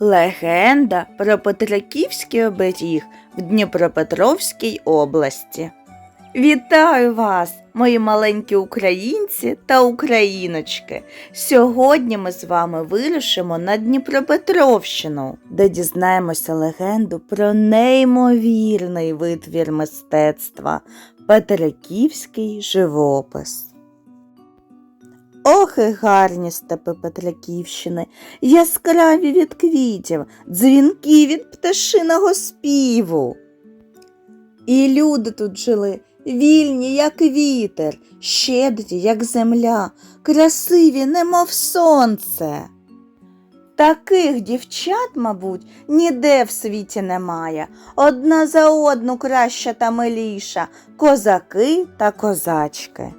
Легенда про Петриківський оберіг в Дніпропетровській області. Вітаю вас, мої маленькі українці та україночки. Сьогодні ми з вами вирушимо на Дніпропетровщину, де дізнаємося легенду про неймовірний витвір мистецтва Петриківський живопис. Ох, і гарні степи Петриківщини, яскраві від квітів, дзвінки від пташиного співу. І люди тут жили, вільні, як вітер, щедрі, як земля, красиві, немов сонце. Таких дівчат, мабуть, ніде в світі немає. Одна за одну краща та миліша, козаки та козачки.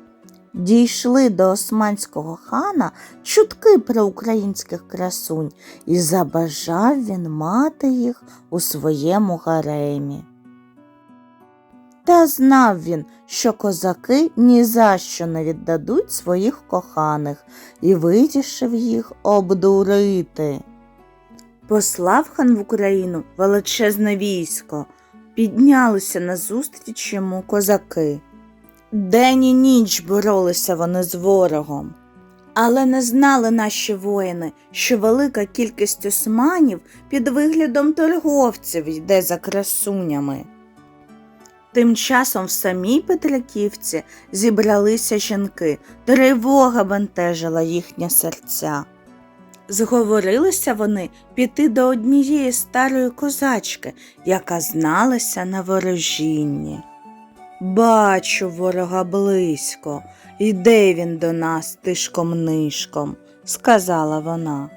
Дійшли до османського хана чутки про українських красунь, і забажав він мати їх у своєму гаремі. Та знав він, що козаки ні за що не віддадуть своїх коханих, і вирішив їх обдурити. Послав хан в Україну величезне військо, піднялися назустріч йому козаки. День і ніч боролися вони з ворогом. Але не знали наші воїни, що велика кількість османів під виглядом торговців йде за красунями. Тим часом в самій Петриківці зібралися жінки, тривога бентежила їхні серця. Зговорилися вони піти до однієї старої козачки, яка зналася на ворожінні. Бачу ворога близько, йде він до нас тишком нишком, сказала вона.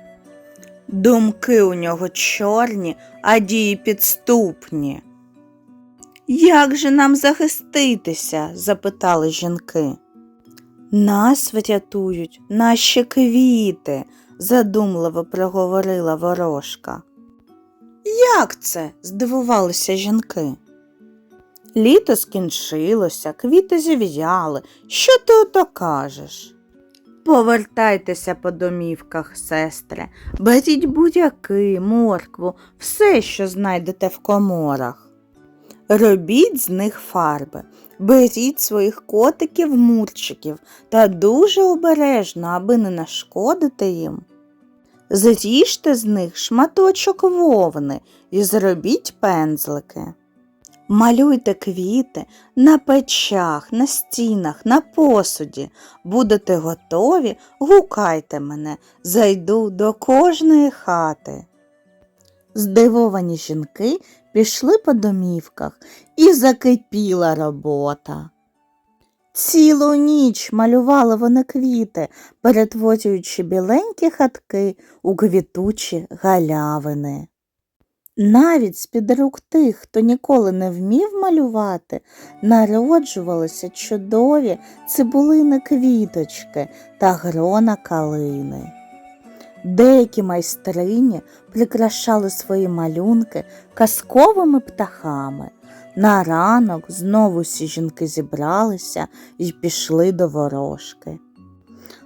Думки у нього чорні, а дії підступні. Як же нам захиститися? запитали жінки. Нас врятують наші квіти, задумливо проговорила ворожка. Як це? здивувалися жінки. Літо скінчилося, квіти зів'яли. Що ти ото кажеш? Повертайтеся по домівках, сестре, беріть будяки, моркву, все, що знайдете в коморах. Робіть з них фарби, беріть своїх котиків мурчиків та дуже обережно, аби не нашкодити їм. Зріжте з них шматочок вовни і зробіть пензлики. Малюйте квіти на печах, на стінах, на посуді. Будете готові, гукайте мене, зайду до кожної хати. Здивовані жінки пішли по домівках і закипіла робота. Цілу ніч малювали вони квіти, перетворюючи біленькі хатки у квітучі галявини. Навіть з-під рук тих, хто ніколи не вмів малювати, народжувалися чудові цибулини квіточки та грона калини. Деякі майстрині прикрашали свої малюнки казковими птахами. На ранок знову всі жінки зібралися і пішли до ворожки.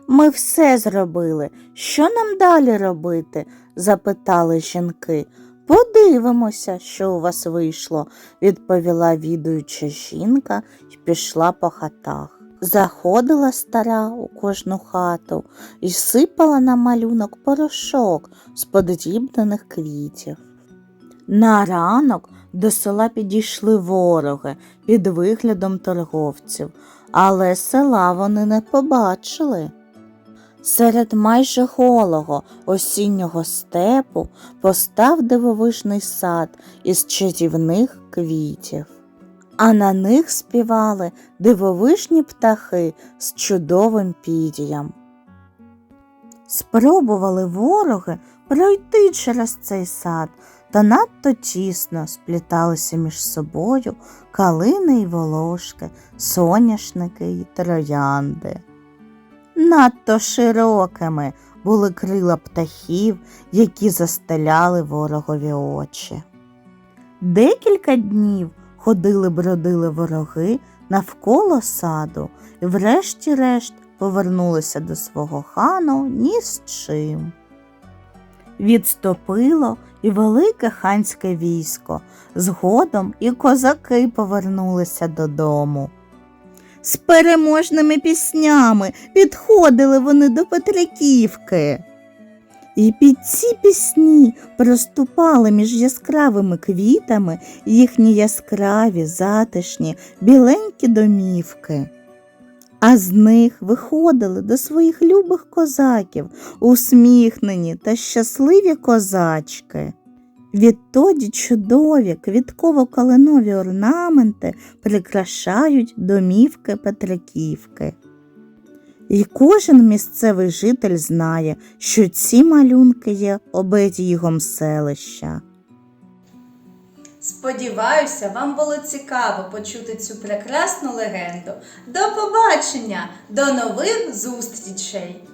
Ми все зробили. Що нам далі робити? запитали жінки. Подивимося, що у вас вийшло, відповіла відуюча жінка і пішла по хатах. Заходила стара у кожну хату і сипала на малюнок порошок з подрібнених квітів. На ранок до села підійшли вороги під виглядом торговців, але села вони не побачили. Серед майже голого осіннього степу постав дивовижний сад із чарівних квітів, а на них співали дивовижні птахи з чудовим пір'ям. Спробували вороги пройти через цей сад, та надто тісно спліталися між собою калини й волошки, соняшники й троянди. Надто широкими були крила птахів, які застеляли ворогові очі. Декілька днів ходили бродили вороги навколо саду і врешті-решт повернулися до свого хану ні з чим. відступило і велике ханське військо. Згодом і козаки повернулися додому. З переможними піснями підходили вони до Петриківки. І під ці пісні проступали між яскравими квітами їхні яскраві, затишні, біленькі домівки. А з них виходили до своїх любих козаків усміхнені та щасливі козачки. Відтоді чудові квітково-калинові орнаменти прикрашають домівки Петриківки. І кожен місцевий житель знає, що ці малюнки є оберігом селища. Сподіваюся, вам було цікаво почути цю прекрасну легенду. До побачення, до нових зустрічей!